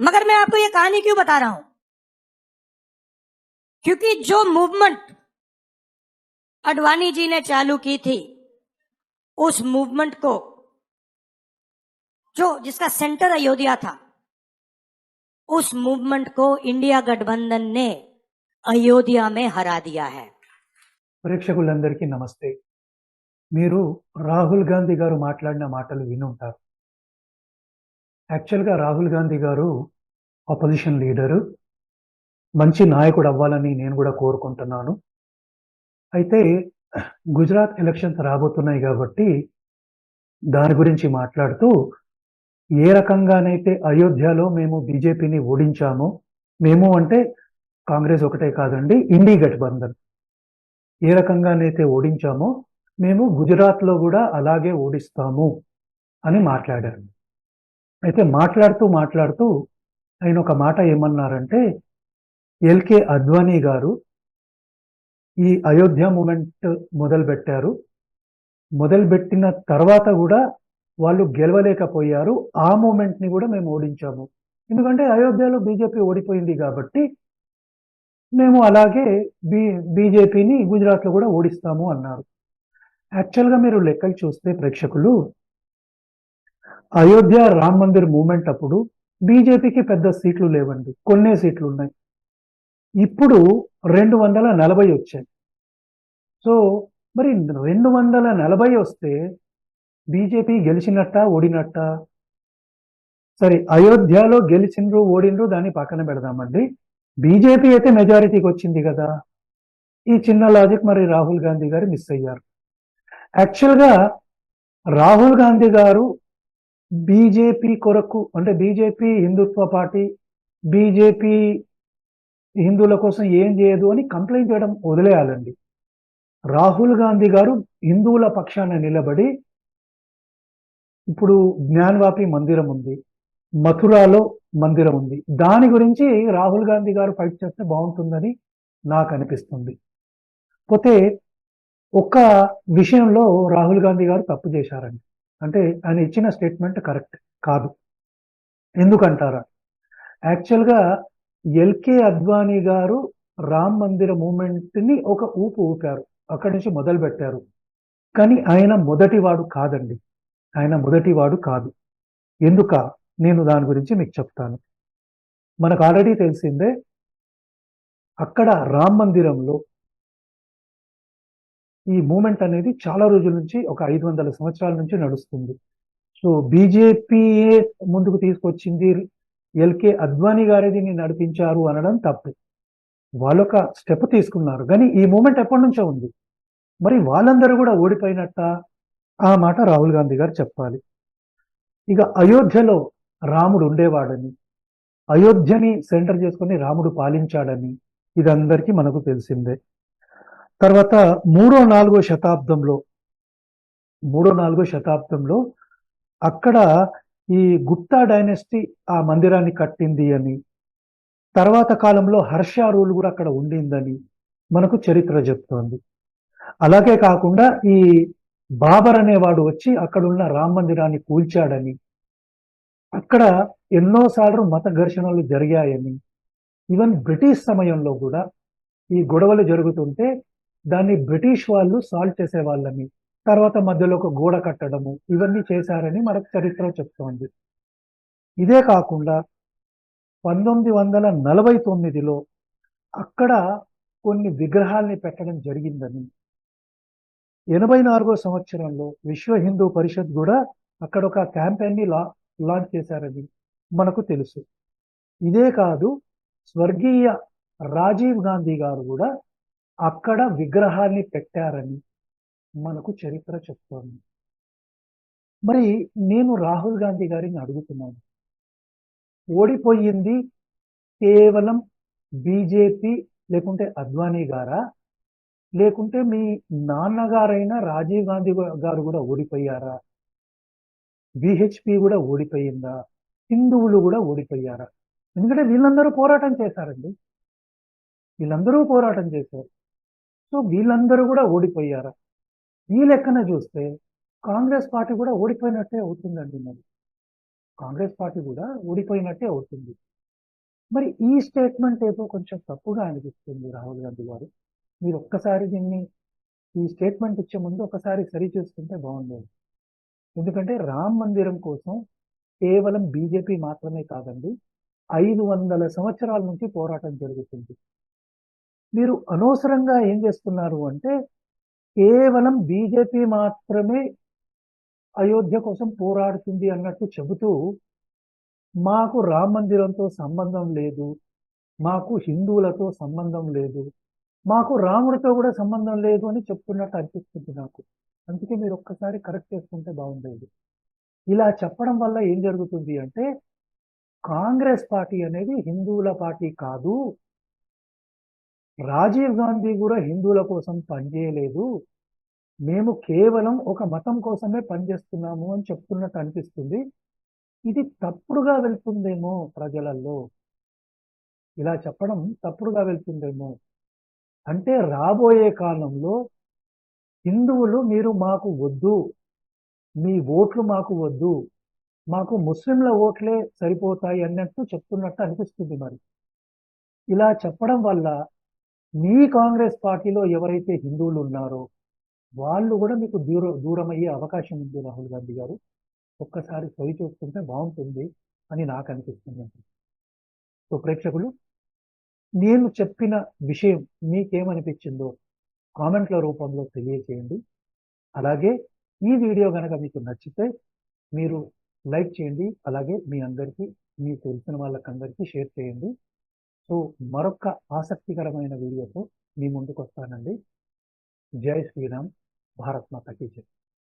मगर मैं आपको ये कहानी क्यों बता रहा हूं क्योंकि जो मूवमेंट अडवाणी जी ने चालू की थी उस मूवमेंट को जो जिसका सेंटर अयोध्या था उस मूवमेंट को इंडिया गठबंधन ने अयोध्या में हरा दिया है ప్రేక్షకులందరికీ నమస్తే మీరు రాహుల్ గాంధీ గారు మాట్లాడిన మాటలు వినుంటారు యాక్చువల్గా రాహుల్ గాంధీ గారు అపోజిషన్ లీడరు మంచి నాయకుడు అవ్వాలని నేను కూడా కోరుకుంటున్నాను. అయితే గుజరాత్ ఎలక్షన్స్ రాబోతున్నాయి కాబట్టి దాని గురించి మాట్లాడుతూ ఏ రకంగానైతే అయోధ్యలో మేము బీజేపీని ఓడించామో మేము అంటే కాంగ్రెస్ ఒకటే కాదండి ఇండి గఠబంధన్. ఏ రకంగానైతే ఓడించామో మేము గుజరాత్లో కూడా అలాగే ఓడిస్తాము అని మాట్లాడారు. అయితే మాట్లాడుతూ మాట్లాడుతూ ఆయన ఒక మాట ఏమన్నారంటే ఎల్కే అద్వానీ గారు ఈ అయోధ్య మూమెంట్ మొదలుపెట్టారు. మొదలుపెట్టిన తర్వాత కూడా వాళ్ళు గెలవలేకపోయారు. ఆ మూమెంట్ని కూడా మేము ఓడించాము. ఎందుకంటే అయోధ్యలో బీజేపీ ఓడిపోయింది కాబట్టి మేము అలాగే బీ బీజేపీని గుజరాత్లో కూడా ఓడిస్తాము అన్నారు. యాక్చువల్గా మీరు లెక్కలు చూస్తే ప్రేక్షకులు అయోధ్య రామ్ మందిర్ మూమెంట్ అప్పుడు బీజేపీకి పెద్ద సీట్లు లేవండి. కొన్నే సీట్లు ఉన్నాయి ఇప్పుడు రెండు వందల నలభై వచ్చాయి. సో మరి రెండు వందల నలభై వస్తే బీజేపీ గెలిచినట్ట ఓడినట్ట? సరే అయోధ్యలో గెలిచిండ్రు ఓడిండ్రు దాన్ని పక్కన పెడదామండి. బీజేపీ అయితే మెజారిటీకి వచ్చింది కదా. ఈ చిన్న లాజిక్ మరి రాహుల్ గాంధీ గారు మిస్ అయ్యారు. యాక్చువల్గా రాహుల్ గాంధీ గారు బీజేపీ కొరకు అంటే బీజేపీ హిందుత్వ పార్టీ బీజేపీ హిందువుల కోసం ఏం చేయదు అని కంప్లైంట్ చేయడం వదిలేయాలండి. రాహుల్ గాంధీ గారు హిందువుల పక్షాన నిలబడి ఇప్పుడు జ్ఞాన్వాపి మందిరం ఉంది మథురాలో మందిరం ఉంది. దాని గురించి రాహుల్ గాంధీ గారు ఫైట్ చేస్తే బాగుంటుందని నాకు అనిపిస్తుంది. పోతే ఒక్క విషయంలో రాహుల్ గాంధీ గారు తప్పు చేశారండి. అంటే ఆయన ఇచ్చిన స్టేట్మెంట్ కరెక్ట్ కాదు. ఎందుకంటారా? యాక్చువల్గా ఎల్కే అద్వానీ గారు రామ్ మందిర మూమెంట్ని ఒక ఊపు ఊపారు. అక్కడి నుంచి మొదలు పెట్టారు. కానీ ఆయన మొదటివాడు కాదండి. ఆయన మొదటివాడు కాదు. ఎందుక? నేను దాని గురించి మీకు చెప్తాను. మనకు ఆల్రెడీ తెలిసిందే అక్కడ రామ్ మందిరంలో ఈ మూమెంట్ అనేది చాలా రోజుల నుంచి ఒక ఐదు వందల సంవత్సరాల నుంచి నడుస్తుంది. సో బీజేపీయే ముందుకు తీసుకొచ్చింది ఎల్కే అద్వానీ గారే దీన్ని నడిపించారు అనడం తప్పు. వాళ్ళొక స్టెప్ తీసుకున్నారు. కానీ ఈ మూమెంట్ ఎప్పటి నుంచో ఉంది. మరి వాళ్ళందరూ కూడా ఓడిపోయినట్ట? ఆ మాట రాహుల్ గాంధీ గారు చెప్పాలి. ఇక అయోధ్యలో రాముడు ఉండేవాడని అయోధ్యని సెంటర్ చేసుకుని రాముడు పాలించాడని ఇదందరికీ మనకు తెలిసిందే. తర్వాత మూడో నాలుగో శతాబ్దంలో మూడో నాలుగో శతాబ్దంలో అక్కడ ఈ గుప్తా డైనెస్టీ ఆ మందిరాన్ని కట్టింది అని తర్వాత కాలంలో హర్ష రూల్ కూడా అక్కడ ఉండిందని మనకు చరిత్ర చెప్తోంది. అలాగే కాకుండా ఈ బాబర్ అనేవాడు వచ్చి అక్కడున్న రామ మందిరాన్ని కూల్చాడని అక్కడ ఎన్నోసార్లు మత ఘర్షణలు జరిగాయని ఈవెన్ బ్రిటిష్ సమయంలో కూడా ఈ గొడవలు జరుగుతుంటే దాన్ని బ్రిటిష్ వాళ్ళు సాల్వ్ చేసేవాళ్ళని తర్వాత మధ్యలో ఒక గోడ కట్టడము ఇవన్నీ చేశారని మనకు చరిత్ర చెప్తోంది. ఇదే కాకుండా పంతొమ్మిది వందల నలభై తొమ్మిదిలో అక్కడ కొన్ని విగ్రహాల్ని పెట్టడం జరిగిందని ఎనభై నాలుగో సంవత్సరంలో విశ్వ హిందూ పరిషత్ కూడా అక్కడ ఒక క్యాంపెయిన్ని లా లాంచ్ చేశారని మనకు తెలుసు. ఇదే కాదు స్వర్గీయ రాజీవ్ గాంధీ గారు కూడా అక్కడ విగ్రహాన్ని పెట్టారని మనకు చరిత్ర చెప్తోంది. మరి నేను రాహుల్ గాంధీ గారిని అడుగుతున్నాను. ఓడిపోయింది కేవలం బీజేపీ లేకుంటే అద్వానీ గారా? లేకుంటే మీ నాన్నగారైన రాజీవ్ గాంధీ గారు కూడా ఓడిపోయారా? బిహెచ్పి కూడా ఓడిపోయిందా? హిందువులు కూడా ఓడిపోయారా? ఎందుకంటే వీళ్ళందరూ పోరాటం చేశారండి. వీళ్ళందరూ పోరాటం చేశారు. సో వీళ్ళందరూ కూడా ఓడిపోయారు? ఈ లెక్కన చూస్తే కాంగ్రెస్ పార్టీ కూడా ఓడిపోయినట్టే అవుతుందండి మరి. కాంగ్రెస్ పార్టీ కూడా ఓడిపోయినట్టే అవుతుంది. మరి ఈ స్టేట్మెంట్ ఏదో కొంచెం తప్పుగా అనిపిస్తుంది రాహుల్ గాంధీ గారు. మీరు ఒక్కసారి దీన్ని ఈ స్టేట్మెంట్ ఇచ్చే ముందు ఒకసారి సరి చేసుకుంటే బాగుండేది. ఎందుకంటే రామ్ మందిరం కోసం కేవలం బీజేపీ మాత్రమే కాదండి ఐదు వందల సంవత్సరాల నుంచి పోరాటం జరుగుతుంది. మీరు అనవసరంగా ఏం చేస్తున్నారు అంటే కేవలం బీజేపీ మాత్రమే అయోధ్య కోసం పోరాడుతుంది అన్నట్టు చెబుతూ మాకు రామ మందిరంతో సంబంధం లేదు మాకు హిందువులతో సంబంధం లేదు మాకు రాముడితో కూడా సంబంధం లేదు అని చెప్తున్నట్టు అనిపిస్తుంది నాకు. అందుకే మీరు ఒక్కసారి కరెక్ట్ చేసుకుంటే బాగుండేది. ఇలా చెప్పడం వల్ల ఏం జరుగుతుంది అంటే కాంగ్రెస్ పార్టీ అనేది హిందువుల పార్టీ కాదు రాజీవ్ గాంధీ కూడా హిందువుల కోసం పనిచేయలేదు మేము కేవలం ఒక మతం కోసమే పనిచేస్తున్నాము అని చెప్తున్నట్టు అనిపిస్తుంది. ఇది తప్పుడుగా వెళ్తుందేమో ప్రజలలో? ఇలా చెప్పడం తప్పుడుగా వెళ్తుందేమో? అంటే రాబోయే కాలంలో హిందువులు మీరు మాకు వద్దు మీ ఓట్లు మాకు వద్దు మాకు ముస్లింల ఓట్లే సరిపోతాయి అన్నట్టు చెప్తున్నట్టు అనిపిస్తుంది మరి. ఇలా చెప్పడం వల్ల మీ కాంగ్రెస్ పార్టీలో ఎవరైతే హిందువులు ఉన్నారో వాళ్ళు కూడా మీకు దూర దూరం అయ్యే అవకాశం ఉంది రాహుల్ గాంధీ గారు. ఒక్కసారి సరి చూసుకుంటే బాగుంటుంది అని నాకు అనిపిస్తుంది సో ప్రేక్షకులు నేను చెప్పిన విషయం మీకేమనిపించిందో కామెంట్ల రూపంలో తెలియచేయండి అలాగే ఈ వీడియో కనుక మీకు నచ్చితే మీరు లైక్ చేయండి. అలాగే మీ అందరికీ మీకు తెలిసిన వాళ్ళకందరికీ షేర్ చేయండి. సో మరొక ఆసక్తికరమైన వీడియోతో మీ ముందుకు వస్తానండి జై శ్రీరామ్ భారత్ మాతకి జై.